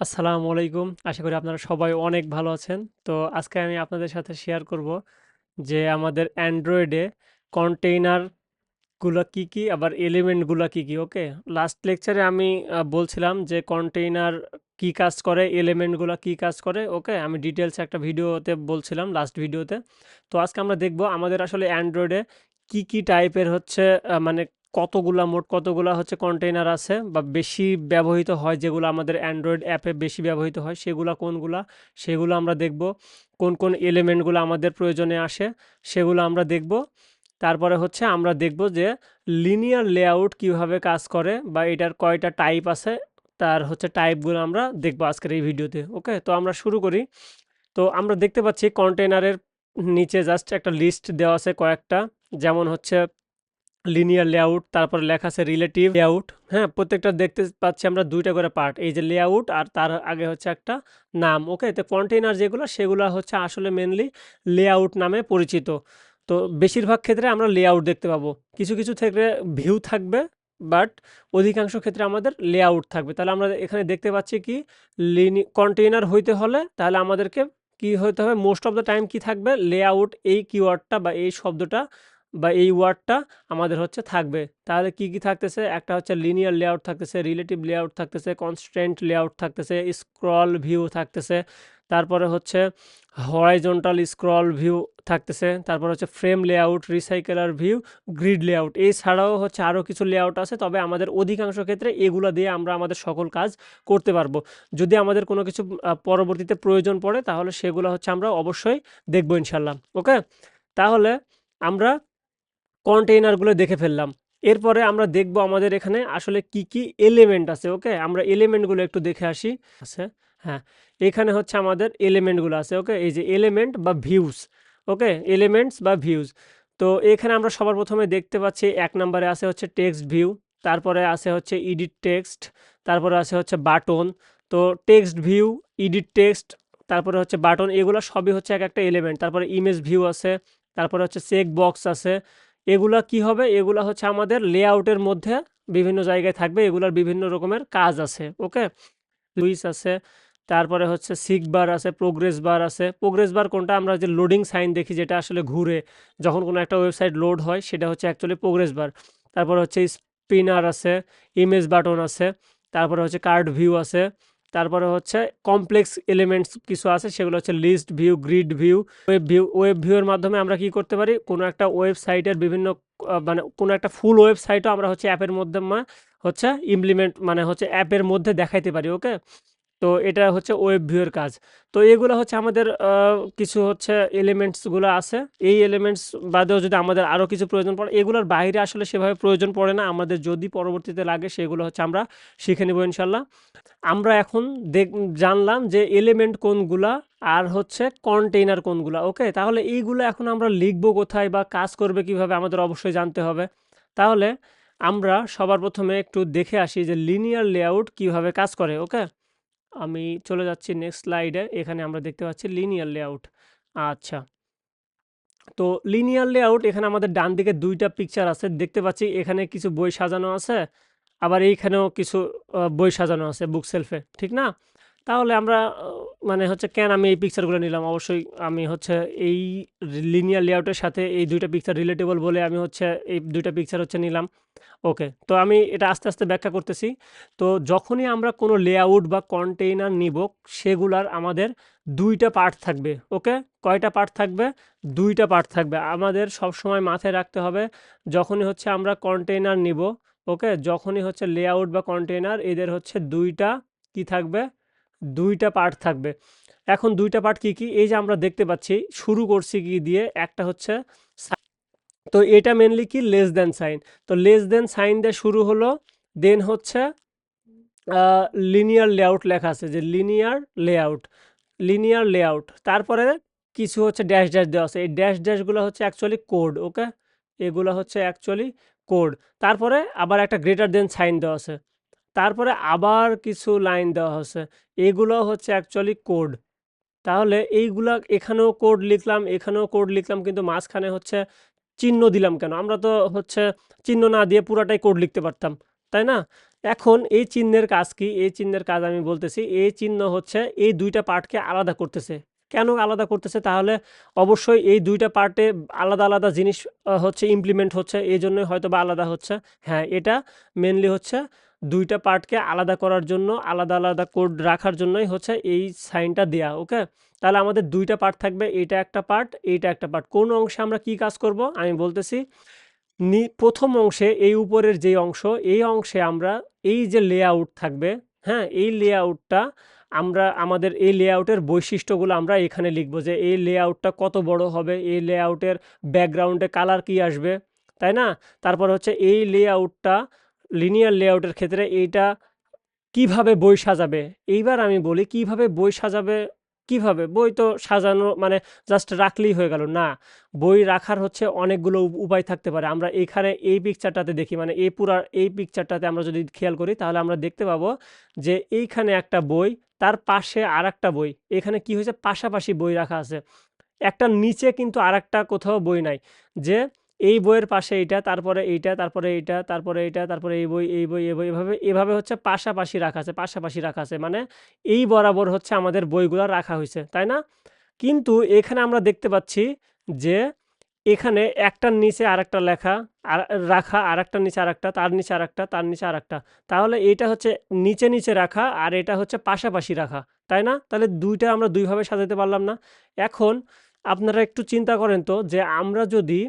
আসসালামু আলাইকুম। আশা করি আপনারা সবাই অনেক ভালো আছেন। তো আজকে আমি আপনাদের সাথে শেয়ার করব যে আমাদের অ্যান্ড্রয়েডে কন্টেইনারগুলা কি, কি আবার এলিমেন্টগুলা কি, কি ওকে? লাস্ট লেকচারে আমি বলছিলাম যে কন্টেইনার কি কাজ করে, এলিমেন্টগুলা কি কাজ করে ওকে? আমি ডিটেইলস একটা ভিডিওতে বলছিলাম লাস্ট ভিডিওতে। তো আজকে আমরা দেখব আমাদের আসলে অ্যান্ড্রয়েডে কি, কি টাইপের হচ্ছে মানে কতগুলা মোট কতগুলা হচ্ছে কন্টেইনার আছে বা বেশি ব্যবহৃত হয় যেগুলো আমাদের অ্যান্ড্রয়েড অ্যাপে বেশি ব্যবহৃত হয় সেগুলা কোনগুলা সেগুলো আমরা দেখব। কোন, কোন এলিমেন্টগুলো আমাদের প্রয়োজনে আসে সেগুলো আমরা দেখব। তারপরে হচ্ছে আমরা দেখব যে লিনিয়ার লেআউট কীভাবে কাজ করে বা এটার কয়টা টাইপ আছে তার হচ্ছে টাইপগুলো আমরা দেখব আজকের এই ভিডিওতে ওকে? তো আমরা শুরু করি। তো আমরা দেখতে পাচ্ছি কন্টেইনারের নিচে জাস্ট একটা লিস্ট দেওয়া আছে কয়েকটা যেমন হচ্ছে লিনিয়ার লেআউট তারপরে লেখা আছে রিলেটিভ লেআউট হ্যাঁ প্রত্যেকটা দেখতে পাচ্ছি আমরা দুইটা করে পার্ট এই যে লেআউট আর তার আগে হচ্ছে একটা নাম। ওকে তো কন্টেইনার যেগুলো, সেগুলো হচ্ছে আসলে মেনলি লেআউট নামে পরিচিত। তো বেশিরভাগ ক্ষেত্রে আমরা লেআউট দেখতে পাবো। কিছু কিছু ক্ষেত্রে ভিউ থাকবে বাট অধিকাংশ ক্ষেত্রে আমাদের লেআউট থাকবে। তাহলে আমরা এখানে দেখতে পাচ্ছি কি লিনি কন্টেইনার হইতে হলে তাহলে আমাদেরকে কি হইতে হবে? মোস্ট অফ দ্য টাইম কি থাকবে? লেআউট এই কিওয়ার্ডটা বা এই শব্দটা বা এই ওয়ার্ডটা আমাদের হচ্ছে থাকবে। তাহলে কি কি থাকতেছে? একটা হচ্ছে লিনিয়ার লেআউট থাকতেছে রিলেটিভ লেআউট থাকতেছে কনস্ট্যান্ট লেআউট থাকতেছে স্ক্রল ভিউ থাকতেছে, তারপরে হচ্ছে হরাইজন্টাল স্ক্রল ভিউ থাকতেছে, তারপর হচ্ছে frame layout recycler view grid layout এছাড়াও হচ্ছে আরও কিছু লেআউট আছে, তবে আমাদের অধিকাংশ ক্ষেত্রে এগুলো দিয়ে আমরা আমাদের সকল কাজ করতে পারব। যদি আমাদের কোনো কিছু পরবর্তীতে প্রয়োজন পড়ে, তাহলে সেগুলো হচ্ছে আমরা অবশ্যই দেখব ইনশাল্লাহ ওকে? তাহলে আমরা কন্টেইনারগুলো দেখে ফেললাম। এরপরে আমরা দেখব আমাদের এখানে আসলে কি কি এলিমেন্ট আছে ওকে আমরা এলিমেন্টগুলো একটু দেখে আসি। আছে হ্যাঁ। এখানে হচ্ছে আমাদের এলিমেন্টগুলো আছে ওকে এই যে এলিমেন্ট বা ভিউজ ওকে এলিমেন্টস বা ভিউজ তো এখানে আমরা সবার প্রথমে দেখতে পাচ্ছি এক নম্বরে আছে হচ্ছে টেক্সট ভিউ তারপরে আছে হচ্ছে ইডিট টেক্সট তারপরে আছে হচ্ছে বাটন তো টেক্সট ভিউ ইডিট টেক্সট তারপরে হচ্ছে বাটন এগুলো সবই হচ্ছে এক একটা এলিমেন্ট তারপরে ইমেজ ভিউ আছে, তারপরে হচ্ছে চেক বক্স আছে এগুলা কি হবে? এগুলা হচ্ছে আমাদের লেআউটের মধ্যে বিভিন্ন জায়গায় থাকবে। এগুলার বিভিন্ন রকমের কাজ আছে, ওকে? লুইস আছে, তারপরে হচ্ছে সিক বার আছে, প্রোগ্রেস বার আছে। প্রোগ্রেস বার কোনটা? আমরা যে লোডিং সাইন দেখি যেটা আসলে ঘুরে। যখন কোনো একটা ওয়েবসাইট লোড হয়, সেটা হচ্ছে অ্যাকচুয়ালি প্রোগ্রেস বার। তারপর হচ্ছে স্পিনার আছে, ইমেজ বাটন আছে, তারপরে হচ্ছে কার্ড ভিউ আছে তারপরে হচ্ছে কমপ্লেক্স এলিমেন্টস কিছু আছে, সেগুলো হচ্ছে list view grid view web view web ভিউয়ের মাধ্যমে আমরা কি করতে পারি? কোনো একটা ওয়েবসাইটের বিভিন্ন মানে কোনো একটা ফুল ওয়েবসাইটও আমরা হচ্ছে অ্যাপের মধ্যে হচ্ছে ইমপ্লিমেন্ট মানে হচ্ছে অ্যাপের মধ্যে দেখাইতে পারি ওকে তো এটা হচ্ছে ওয়েব ভিউয়ের কাজ। তো এগুলো হচ্ছে আমাদের কিছু হচ্ছে এলিমেন্টসগুলো আছে। এই এলিমেন্টস বাদেও যদি আমাদের আরও কিছু প্রয়োজন পড়ে, এগুলোর বাইরে আসলে সেভাবে প্রয়োজন পড়ে না। আমাদের যদি পরবর্তীতে লাগে, সেগুলো হচ্ছে আমরা শিখে নেব ইনশাল্লাহ। আমরা এখন দেখ, জানলাম যে এলিমেন্ট কোনগুলা আর হচ্ছে কন্টেইনার কোনগুলা ওকে তাহলে এইগুলো এখন আমরা লিখব কোথায় বা কাজ করবে কীভাবে আমাদের অবশ্যই জানতে হবে। তাহলে আমরা সবার প্রথমে একটু দেখে আসি যে লিনিয়ার লেআউট কীভাবে কাজ করে ওকে আমি চলে যাচ্ছি নেক্সট স্লাইডে এখানে আমরা দেখতে পাচ্ছি লিনিয়ার লেআউট আচ্ছা। তো লিনিয়ার লেআউট এখানে আমাদের ডান দিকে দুইটা পিকচার আছে। দেখতে পাচ্ছি এখানে কিছু বই সাজানো আছে। আবার এইখানেও কিছু বই সাজানো আছে বুক সেলফে ঠিক না? তাহলে আমরা মানে হচ্ছে কেন আমি এই পিকচারগুলো নিলাম? অবশ্যই আমি হচ্ছে এই লিনিয়ার লেআউটের সাথে এই দুইটা পিকচার রিলেটেবল বলে আমি হচ্ছে এই দুইটা পিকচার হচ্ছে নিলাম। ওকে তো আমি এটা আস্তে আস্তে ব্যাখ্যা করতেছি। তো যখনই আমরা কোনো লেআউট বা কন্টেইনার নিব, সেগুলার আমাদের দুইটা পার্ট থাকবে। ওকে কয়টা পার্ট থাকবে? দুইটা পার্ট থাকবে। আমাদের সব সময় মাথায় রাখতে হবে, যখনই হচ্ছে আমরা কন্টেইনার নিব ওকে যখনই হচ্ছে লেআউট বা কন্টেইনার এদের হচ্ছে দুইটা কি থাকবে? দুইটা পার্ট থাকবে। এখন দুইটা পার্ট কি কি? এই যে আমরা দেখতে পাচ্ছি, শুরু করছি কি দিয়ে? একটা হচ্ছে তো এটা মেনলি কি? লেস দেন সাইন তো লেস দেন সাইন দিয়ে শুরু হলো দেন হচ্ছে লিনিয়ার লেআউট লেখা আছে যে লিনিয়ার লেআউট লিনিয়ার লেআউট তারপরে কিছু হচ্ছে ড্যাশ ড্যাশ দেওয়া আছে। এই ড্যাশ ড্যাশগুলো হচ্ছে অ্যাকচুয়ালি কোড ওকে এগুলো হচ্ছে অ্যাকচুয়ালি কোড তারপরে আবার একটা গ্রেটার দেন সাইন দেওয়া আছে। তারপরে আবার কিছু লাইন দেওয়া হচ্ছে এগুলো হচ্ছে অ্যাকচুয়ালি কোড তাহলে এইগুলা, এখানেও কোড লিখলাম, এখানেও কোড লিখলাম, কিন্তু মাঝখানে হচ্ছে চিহ্ন দিলাম কেন? আমরা তো হচ্ছে চিহ্ন না দিয়ে পুরাটাই কোড লিখতে পারতাম, তাই না? এখন এই চিহ্নের কাজ কি? এই চিহ্নের কাজ আমি বলতেছি, এই চিহ্ন হচ্ছে এই দুইটা পার্টকে আলাদা করতেছে। কেন আলাদা করতেছে? তাহলে অবশ্যই এই দুইটা পার্টে আলাদা আলাদা জিনিস হচ্ছে ইমপ্লিমেন্ট হচ্ছে এই জন্যই হয়তো বা আলাদা হচ্ছে। হ্যাঁ এটা মেনলি হচ্ছে দুইটা পার্টকে আলাদা করার জন্য, আলাদা আলাদা কোড রাখার জন্যই হচ্ছে এই সাইনটা দেয়া ওকে তাহলে আমাদের দুইটা পার্ট থাকবে এইটা একটা পার্ট, এইটা একটা পার্ট। কোন অংশে আমরা কি কাজ করব? আমি বলতেছি, নি, প্রথম অংশে, এই উপরের যে অংশ, এই অংশে আমরা এই যে লেআউট থাকবে হ্যাঁ এই লেআউটটা আমরা, আমাদের এই লেআউটের বৈশিষ্ট্যগুলো আমরা এখানে লিখব যে এই লেআউটটা কত বড় হবে, এই লেআউটের ব্যাকগ্রাউন্ডে কালার কি আসবে, তাই না? তারপর হচ্ছে এই লেআউটটা লিনিয়ার লেআউটের ক্ষেত্রে এইটা কীভাবে বই সাজাবে? এইবার আমি বলি কীভাবে বই সাজাবে? কীভাবে? বই তো সাজানো মানে জাস্ট রাখলেই হয়ে গেল। না, বই রাখার হচ্ছে অনেকগুলো উপায় থাকতে পারে। আমরা এখানে এই পিকচারটাতে দেখি মানে এই পুরা এই পিকচারটাতে আমরা যদি খেয়াল করি, তাহলে আমরা দেখতে পাবো যে এইখানে একটা বই, তার পাশে আর একটা বই। এখানে কি হয়েছে? পাশাপাশি বই রাখা আছে। একটা নিচে কিন্তু আর কোথাও বই নাই। যে এই বইয়ের পাশে এইটা, তারপরে এইটা তারপরে এইটা তারপরে এইটা, তারপরে এই বই এই বই এই বই, এভাবে এভাবে হচ্ছে পাশাপাশি রাখা আছে, পাশাপাশি রাখা আছে। মানে এই বরাবর হচ্ছে আমাদের বইগুলো রাখা হয়েছে, তাই না? কিন্তু এখানে আমরা দেখতে পাচ্ছি যে এখানে একটার নিচে আরেকটা লেখা, আর রাখা আরেকটার নিচে আরেকটা, তার নিচে আরেকটা, তার নিচে আরেকটা। তাহলে এটা হচ্ছে নিচে নিচে রাখা আর এটা হচ্ছে পাশাপাশি রাখা, তাই না? তাহলে দুইটা আমরা দুইভাবে সাজাতে পারলাম না। এখন আপনারা একটু চিন্তা করেন তো যে আমরা যদি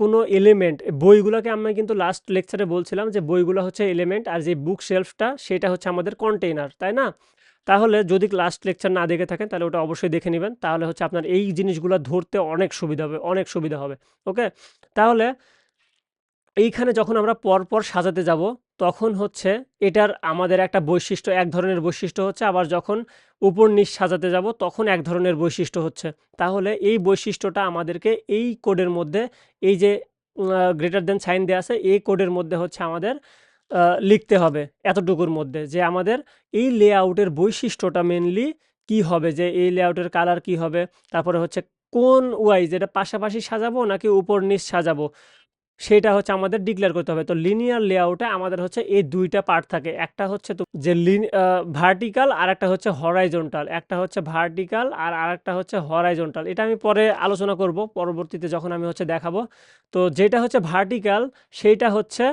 কোনো এলিমেন্ট বইগুলোকে আমরা কিন্তু লাস্ট লেকচারে বলছিলাম যে বইগুলো হচ্ছে এলিমেন্ট আর যে বুক শেলফটা সেটা হচ্ছে আমাদের কন্টেইনার তাই না? তাহলে যদি লাস্ট লেকচার না দেখে থাকেন, তাহলে ওটা অবশ্যই দেখে নেবেন। তাহলে হচ্ছে আপনার এই জিনিসগুলো ধরতে অনেক সুবিধা হবে, অনেক সুবিধা হবে ওকে তাহলে এইখানে যখন আমরা পরপর সাজাতে যাব, তখন হচ্ছে এটার আমাদের একটা বৈশিষ্ট্য, এক ধরনের বৈশিষ্ট্য হচ্ছে আবার যখন উপর নিচ সাজাতে যাব, তখন এক ধরনের বৈশিষ্ট্য হচ্ছে। তাহলে এই বৈশিষ্ট্যটা আমাদেরকে এই কোডের মধ্যে, এই যে গ্রেটার দেন সাইন দেওয়া আছে, এই কোডের মধ্যে হচ্ছে আমাদের লিখতে হবে এতটুকুর মধ্যে যে আমাদের এই লেআউটের বৈশিষ্ট্যটা মেনলি কি হবে, যে এই লেআউটের কালার কি হবে, তারপরে হচ্ছে কোন ওয়াইজ এটা পাশাপাশি সাজাবো নাকি উপর নিচ সাজাবো? সেটা হচ্ছে আমাদের ডিক্লেয়ার করতে হবে। তো লিনিয়ার লেআউটে আমাদের হচ্ছে এই দুইটা পার্ট থাকে। একটা হচ্ছে তো যে ভার্টিক্যাল আর একটা হচ্ছে হরাইজন্টাল একটা হচ্ছে ভার্টিক্যাল আর আরেকটা হচ্ছে হরাইজন্টাল এটা আমি পরে আলোচনা করব। পরবর্তীতে যখন আমি হচ্ছে দেখাবো। তো যেটা হচ্ছে ভার্টিক্যাল সেইটা হচ্ছে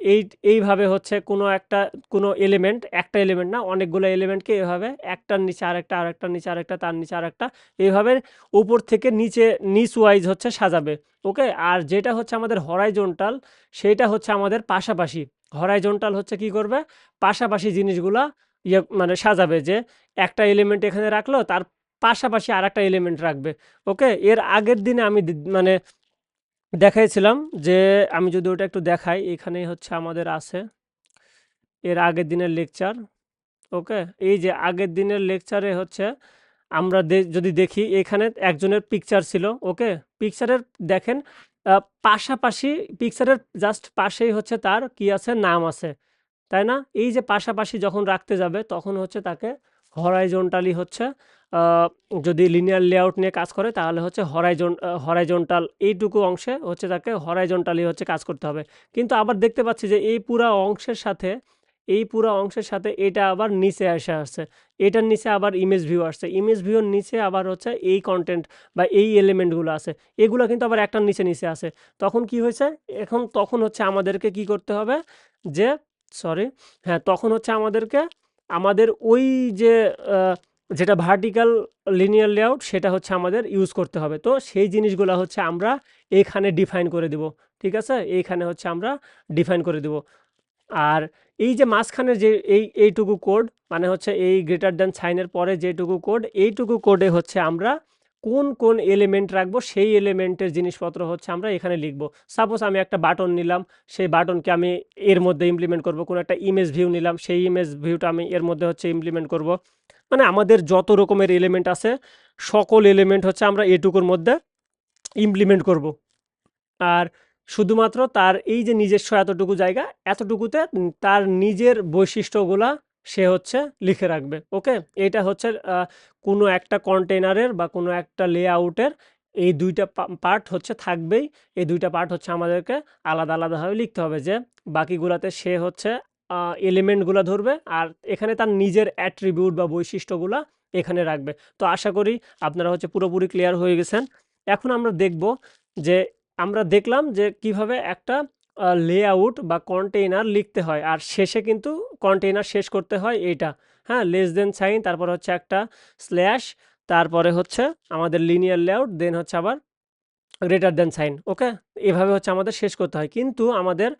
এই, এইভাবে হচ্ছে কোনো একটা, কোনো এলিমেন্ট একটা এলিমেন্ট না, অনেকগুলো এলিমেন্টকে এভাবে একটার নিচে আরেকটা, আরেকটার নিচে আরেকটা, তার নিচে আরেকটা, এইভাবে উপর থেকে নিচে, নিচ ওয়াইজ হচ্ছে সাজাবে ওকে আর যেটা হচ্ছে আমাদের হরাইজন্টাল সেইটা হচ্ছে আমাদের পাশাপাশি হরাইজন্টাল হচ্ছে কি করবে? পাশাপাশি জিনিসগুলা ইয়ে মানে সাজাবে যে একটা এলিমেন্ট এখানে রাখল, তার পাশাপাশি আর একটা এলিমেন্ট রাখবে ওকে এর আগের দিনে আমি মানে দেখাইছিলাম যে আমি যদি ওটা একটু দেখাই এখানে হচ্ছে আমাদের আছে। এর আগের দিনের লেকচার, ওকে? এই যে আগের দিনের লেকচারে হচ্ছে আমরা যদি দেখি, এখানে একজনের পিকচার ছিল, ওকে? পিকচারের দেখেন পাশাপাশি পিকচারের জাস্ট পাশেই হচ্ছে তার কি আছে? নাম আছে। তাই না? এই যে পাশাপাশি যখন রাখতে যাবে, তখন হচ্ছে তাকে হরাইজন্টালি হচ্ছে যদি লিনিয়ার লেআউট নিয়ে কাজ করে, তাহলে হচ্ছে হরাইজন হরাইজন্টাল এইটুকু অংশে হচ্ছে তাকে হরাইজন্টালি হচ্ছে কাজ করতে হবে। কিন্তু আবার দেখতে পাচ্ছি যে এই পুরা অংশের সাথে, এই পুরো অংশের সাথে এটা আবার নিচে এসে আসছে। এটার নিচে আবার ইমেজ ভিউ আসছে। ইমেজ ভিউর নিচে আবার হচ্ছে এই কন্টেন্ট বা এই এলিমেন্টগুলো আছে। এগুলো কিন্তু আবার একটার নিচে নিচে আছে। তখন কি হয়েছে? এখন তখন হচ্ছে আমাদেরকে কি করতে হবে? যে সরি হ্যাঁ তখন হচ্ছে আমাদেরকে আমাদের ওই যে যেটা ভার্টিক্যাল লিনিয়ার লেআউট সেটা হচ্ছে আমাদের ইউজ করতে হবে। তো সেই জিনিসগুলো হচ্ছে আমরা এখানে ডিফাইন করে দিব, ঠিক আছে? এইখানে হচ্ছে আমরা ডিফাইন করে দিব। আর এই যে মাঝখানের যে, এই, এইটুকু কোড মানে হচ্ছে এই গ্রেটার দ্যান সাইনের পরে যেটুকু কোড এইটুকু কোডে হচ্ছে আমরা কোন কোন এলিমেন্ট রাখব, সেই এলিমেন্টের জিনিসপত্র হচ্ছে আমরা এখানে লিখব। সাপোজ আমি একটা বাটন নিলাম, সেই বাটনকে আমি এর মধ্যে ইমপ্লিমেন্ট করব। কোনো একটা ইমেজ ভিউ নিলাম, সেই ইমেজ ভিউটা আমি এর মধ্যে হচ্ছে ইমপ্লিমেন্ট করব। মানে আমাদের যত রকমের এলিমেন্ট আছে, সকল এলিমেন্ট হচ্ছে আমরা এটুকুর মধ্যে ইমপ্লিমেন্ট করব। আর শুধুমাত্র তার এই যে নিজস্ব এতটুকু জায়গা, এতটুকুতে তার নিজের বৈশিষ্ট্যগুলা সে হচ্ছে লিখে রাখবে, ওকে? এটা হচ্ছে কোনো একটা কন্টেনারের বা কোনো একটা লেআউটের এই দুইটা পার্ট হচ্ছে থাকবেই। এই দুইটা পার্ট হচ্ছে আমাদেরকে আলাদা আলাদাভাবে লিখতে হবে যে বাকিগুলাতে সে হচ্ছে এলিমেন্টগুলো ধরবে আর এখানে তার নিজের অ্যাট্রিবিউট বা বৈশিষ্ট্যগুলো এখানে রাখবে। তো আশা করি আপনারা হচ্ছে পুরোপুরি ক্লিয়ার হয়ে গেছেন। এখন আমরা দেখব যে আমরা দেখলাম যে কীভাবে একটা লেআউট বা কন্টেইনার লিখতে হয়। আর শেষে কিন্তু কন্টেইনার শেষ করতে হয় এইটা। হ্যাঁ লেস দেন সাইন তারপর হচ্ছে একটা স্ল্যাশ তারপরে হচ্ছে আমাদের লিনিয়ার লেআউট দেন হচ্ছে আবার গ্রেটার দেন সাইন ওকে এভাবে হচ্ছে আমাদের শেষ করতে হয়। কিন্তু আমাদের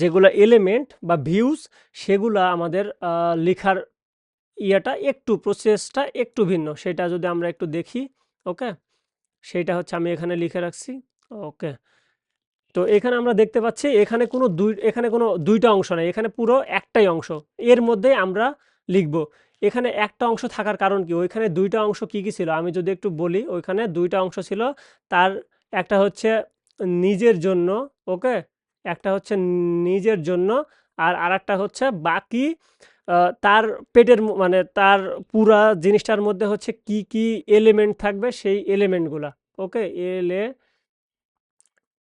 যেগুলো এলিমেন্ট বা ভিউজ সেগুলা আমাদের লেখার ইয়েটা একটু প্রসেসটা একটু ভিন্ন। সেটা যদি আমরা একটু দেখি ওকে সেইটা হচ্ছে আমি এখানে লিখে রাখছি ওকে তো এখানে আমরা দেখতে পাচ্ছি এখানে কোনো দুই, এখানে কোনো দুইটা অংশ নেই, এখানে পুরো একটাই অংশ। এর মধ্যে আমরা লিখব, এখানে একটা অংশ থাকার কারণ কি? ওইখানে দুইটা অংশ কি কি ছিল? আমি যদি একটু বলি, ওইখানে দুইটা অংশ ছিল, তার একটা হচ্ছে নিজের জন্য, ওকে? একটা হচ্ছে নিজের জন্য, আর আরেকটা হচ্ছে বাকি তার পেটের মানে তার পুরা জিনিসটার মধ্যে হচ্ছে কি কি এলিমেন্ট থাকবে? সেই এলিমেন্টগুলা ওকে? এলে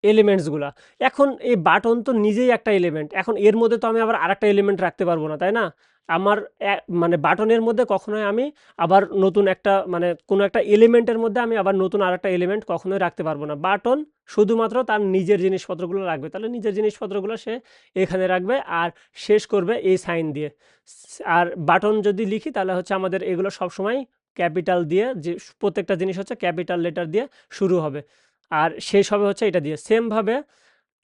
এলিমেন্টসগুলা এখন এই বাটন তো নিজেই একটা এলিমেন্ট এখন এর মধ্যে তো আমি আবার আরেকটা এলিমেন্ট রাখতে পারব না, তাই না? আমার মানে বাটনের মধ্যে কখনোই আমি আবার নতুন একটা মানে কোনো একটা এলিমেন্টের মধ্যে আমি আবার নতুন আরেকটা এলিমেন্ট কখনোই রাখতে পারব না। বাটন শুধুমাত্র তার নিজের জিনিসপত্রগুলো রাখবে। তাহলে নিজের জিনিসপত্রগুলো সে এখানে রাখবে আর শেষ করবে এই সাইন দিয়ে। আর বাটন যদি লিখি তাহলে হচ্ছে আমাদের এগুলো সবসময় ক্যাপিটাল দিয়ে যে প্রত্যেকটা জিনিস হচ্ছে ক্যাপিটাল লেটার দিয়ে শুরু হবে। আর শেষ হবে হচ্ছে এটা দিয়ে। সেমভাবে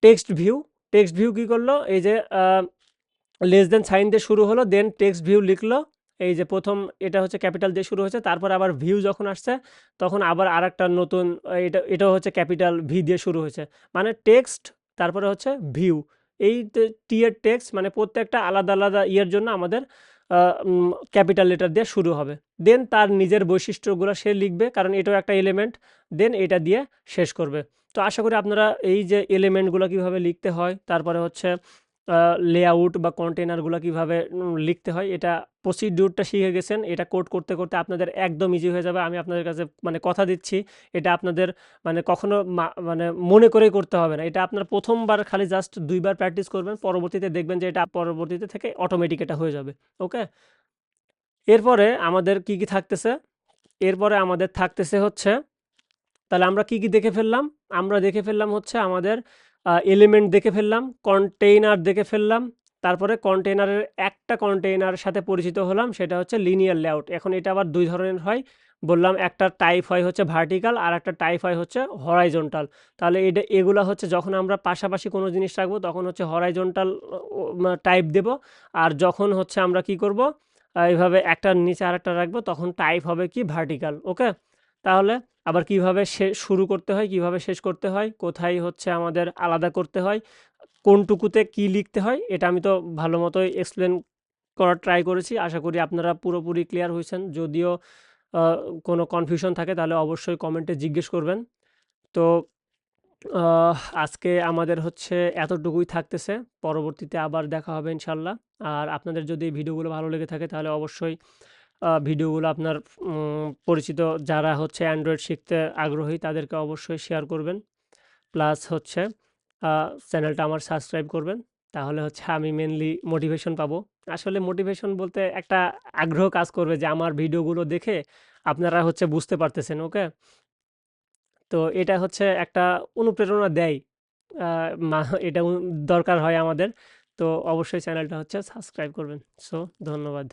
টেক্সট ভিউ টেক্সট ভিউ কী করল? এই যে লেস দেন সাইন দিয়ে শুরু হলো দেন টেক্সট ভিউ লিখলো। এই যে প্রথম এটা হচ্ছে ক্যাপিটাল দিয়ে শুরু হয়েছে, তারপর আবার ভিউ যখন আসছে, তখন আবার আরেকটা নতুন এটা, এটাও হচ্ছে ক্যাপিটাল ভি দিয়ে শুরু হয়েছে। মানে টেক্সট তারপরে হচ্ছে ভিউ এই টি এর টেক্সট মানে প্রত্যেকটা আলাদা আলাদা ইয়ের জন্য আমাদের ক্যাপিটাল লেটার দিয়ে শুরু হবে। দেন তার নিজের বৈশিষ্ট্যগুলো সে লিখবে, কারণ এটাও একটা এলিমেন্ট দেন এটা দিয়ে শেষ করবে। তো আশা করি আপনারা এই যে এলিমেন্টগুলো কীভাবে লিখতে হয়, তারপরে হচ্ছে লেআউট বা কন্টেনারগুলো কীভাবে লিখতে হয়, এটা প্রসিডিউরটা শিখে গেছেন, এটা কোড করতে করতে আপনাদের একদম ইজি হয়ে যাবে। আমি আপনাদের কাছে মানে কথা দিচ্ছি, এটা আপনাদের মানে কখনো মানে মনে করেই করতে হবে না। এটা আপনার প্রথমবার খালি জাস্ট দুইবার প্র্যাকটিস করবেন, পরবর্তীতে দেখবেন যে এটা পরবর্তীতে থেকে অটোমেটিক এটা হয়ে যাবে ওকে এরপরে আমাদের কি কি থাকতেছে? এরপরে আমাদের থাকতেছে হচ্ছে, তাহলে আমরা কি কি দেখে ফেললাম? আমরা দেখে ফেললাম হচ্ছে আমাদের এলিমেন্ট দেখে ফেললাম কন্টেইনার দেখে ফেললাম, তারপরে কন্টেইনারের একটা কন্টেইনারের সাথে পরিচিত হলাম, সেটা হচ্ছে লিনিয়ার লেআউট এখন এটা আবার দুই ধরনের হয়, বললাম একটা টাইপ হয় হচ্ছে ভার্টিক্যাল আর একটা টাইপ হয় হচ্ছে হরাইজন্টাল তাহলে এটা, এগুলা হচ্ছে যখন আমরা পাশাপাশি কোনো জিনিস রাখব, তখন হচ্ছে হরাইজন্টাল টাইপ দেব। আর যখন হচ্ছে আমরা কি করব এইভাবে একটা নিচে আরেকটা রাখব, তখন টাইপ হবে কি ভার্টিক্যাল ওকে তাহলে আবার কীভাবে শে- শুরু করতে হয়, কীভাবে শেষ করতে হয়, কোথায় হচ্ছে আমাদের আলাদা করতে হয়, কোনটুকুতে কি লিখতে হয়, এটা আমি তো ভালো মতোই এক্সপ্লেন করার ট্রাই করেছি। আশা করি আপনারা পুরোপুরি ক্লিয়ার হয়েছেন। যদিও কোনো কনফিউশন থাকে, তাহলে অবশ্যই কমেন্টে জিজ্ঞেস করবেন। তো আজকে আমাদের হচ্ছে এতটুকুই থাকতেছে। পরবর্তীতে আবার দেখা হবে ইনশাল্লাহ। আর আপনাদের যদি ভিডিওগুলো ভালো লেগে থাকে, তাহলে অবশ্যই ভিডিওগুলো আপনার পরিচিত যারা হচ্ছে অ্যান্ড্রয়েড শিখতে আগ্রহী তাদেরকে অবশ্যই শেয়ার করবেন। প্লাস হচ্ছে চ্যানেলটা আমার সাবস্ক্রাইব করবেন। তাহলে হচ্ছে আমি মেনলি মোটিভেশন পাবো। আসলে মোটিভেশন বলতে একটা আগ্রহ কাজ করবে যে আমার ভিডিওগুলো দেখে আপনারা হচ্ছে বুঝতে পারতেছেন ওকে তো এটা হচ্ছে একটা অনুপ্রেরণা দেয় এটা দরকার হয় আমাদের। তো অবশ্যই চ্যানেলটা হচ্ছে সাবস্ক্রাইব করবেন। সো ধন্যবাদ।